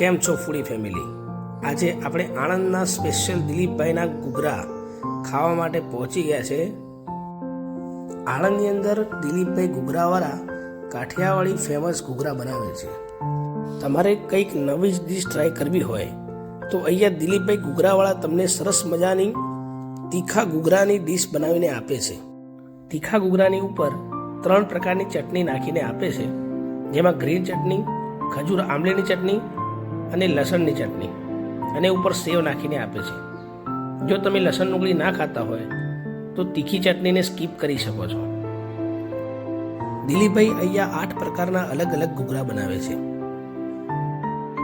કેમ છો ફૂડી ફેમિલી? આજે આપણે આણંદના સ્પેશિયલ દિલીપભાઈના ઘૂઘરા ખાવા માટે પહોંચી ગયા છે. આણંદની અંદર દિલીપભાઈ ઘૂઘરાવાળા કાઠિયાવાડી ફેમસ ઘૂઘરા બનાવે છે. તમારે કંઈક નવી જ ડીશ ટ્રાય કરવી હોય, તો અહીંયા દિલીપભાઈ ઘૂઘરાવાળા તમને સરસ મજાની તીખા ઘૂઘરાની ડીશ બનાવીને આપે છે. તીખા ઘૂઘરાની ઉપર ત્રણ પ્રકારની ચટણી નાખીને આપે છે. જેમાં ગ્રીન ચટણી, ખજૂર આમલીની ચટણી અને લસણની ચટણી. અને ઉપર સેવ નાખીને આપે છે. જો તમે લસણ ડુંગળી ના ખાતા હોય, તો તીખી ચટણીને સ્કીપ કરી શકો છો. દિલીપભાઈ અહીંયા આઠ પ્રકારના અલગ અલગ ઘૂઘરા બનાવે છે.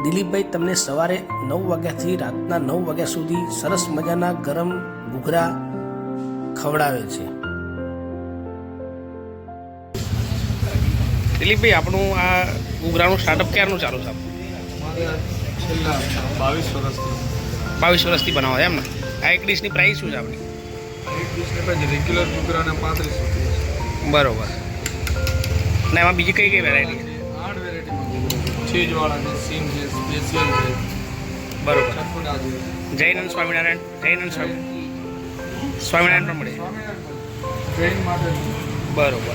દિલીપભાઈ, તમને સવારે નવ વાગ્યાથી રાતના નવ વાગ્યા સુધી સરસ મજાના ગરમ ઘૂઘરા ખવડાવે છે. દિલીપભાઈ, આપણું આ ઘૂઘરાનું સ્ટાર્ટઅપ ક્યારનું ચાલુ અમારે છેલ્લા બાવીસ વર્ષથી. બાવીસ વર્ષથી બનાવો એમ ને? આ એક ડીશની પ્રાઇસ શું છે આપણી? એક ડીશને પછી રેગ્યુલર ઘૂઘરાના પાંત્રીસ રૂપિયા બરોબર. ને એમાં બીજી કઈ કઈ વેરાયટી આઠ વેરાયટીમાં ઘૂઘરા છે. સીમ છે સ્પેશિયલ છે. બરોબર. જૈન સ્વામિનારાયણ જૈન સ્વામી. સ્વામિનારાયણ પણ મળે. બરોબર.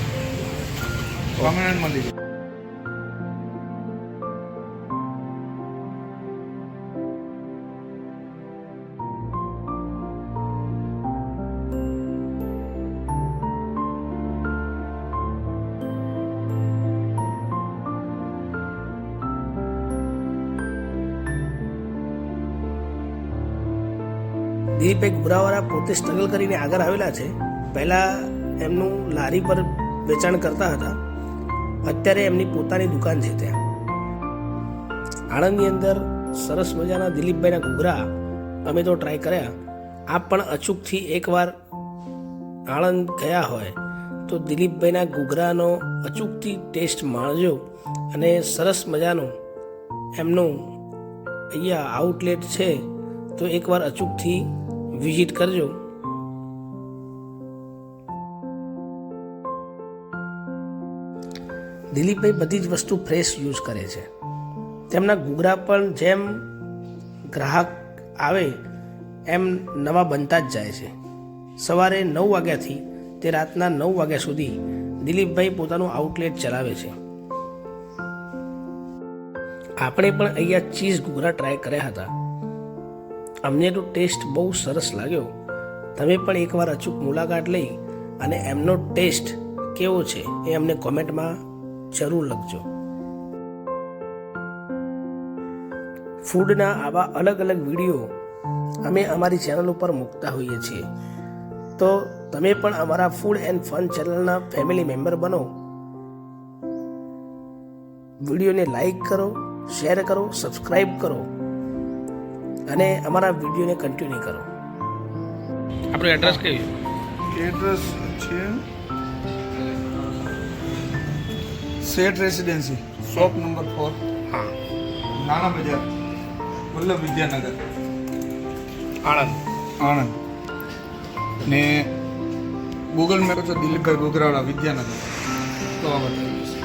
સ્વામિનારાયણ મળી દિલીપભાઈ ગુરાવાળા પોતે સ્ટ્રગલ કરીને આગળ આવેલા છે. પહેલાં એમનું લારી પર વેચાણ કરતા હતા. અત્યારે એમની પોતાની દુકાન છે ત્યાં. આણંદની અંદર સરસ મજાના દિલીપભાઈના ઘૂઘરા અમે તો ટ્રાય કર્યા. આપ પણ અચૂકથી એકવાર આણંદ ગયા હોય તો દિલીપભાઈના ઘૂઘરાનો અચૂકથી ટેસ્ટ માણજો અને સરસ મજાનું એમનું અહીંયા આઉટલેટ છે તો એકવાર અચૂકથી વિઝિટ કરજો. દિલીપભાઈ બધી જ વસ્તુ ફ્રેશ યુઝ કરે છે. તેમના ઘૂઘરા પણ જેમ ગ્રાહક આવે, એમ નવા બનતા જ જાય છે. સવારે નવ વાગ્યાથી તે રાતના નવ વાગ્યા સુધી દિલીપભાઈ પોતાનું આઉટલેટ ચલાવે છે. આપણે પણ અહીંયા ચીઝ ઘૂઘરા ટ્રાય કર્યા હતા. અમને તો ટેસ્ટ બહુ સરસ લાગ્યો. તમે પણ એકવાર અચૂક મુલાકાત લઈ અને એમનો ટેસ્ટ કેવો છે એ અમને કોમેન્ટમાં જરૂર લખજો. ફૂડના આવા અલગ અલગ વીડિયો અમે અમારી ચેનલ ઉપર મૂકતા હોઈએ છીએ. તો તમે પણ અમારા ફૂડ એન્ડ ફન ચેનલના ફેમિલી મેમ્બર બનો. વિડીયોને લાઈક કરો, શેર કરો સબસ્ક્રાઈબ કરો. અને અમારા વિડીયોને કન્ટિન્યુ કરો. આપણું એડ્રેસ કયું એડ્રેસ છે શેઠ રેસિડેન્સી શોપ નંબર ફોર હા. નાના બજાર વલ્લભ વિદ્યાનગર. આણંદ. આણંદ. ને ગૂગલ મેપ તો દિલીપભાઈ ગોગરાળા વિદ્યાનગર. તો આ બતાવે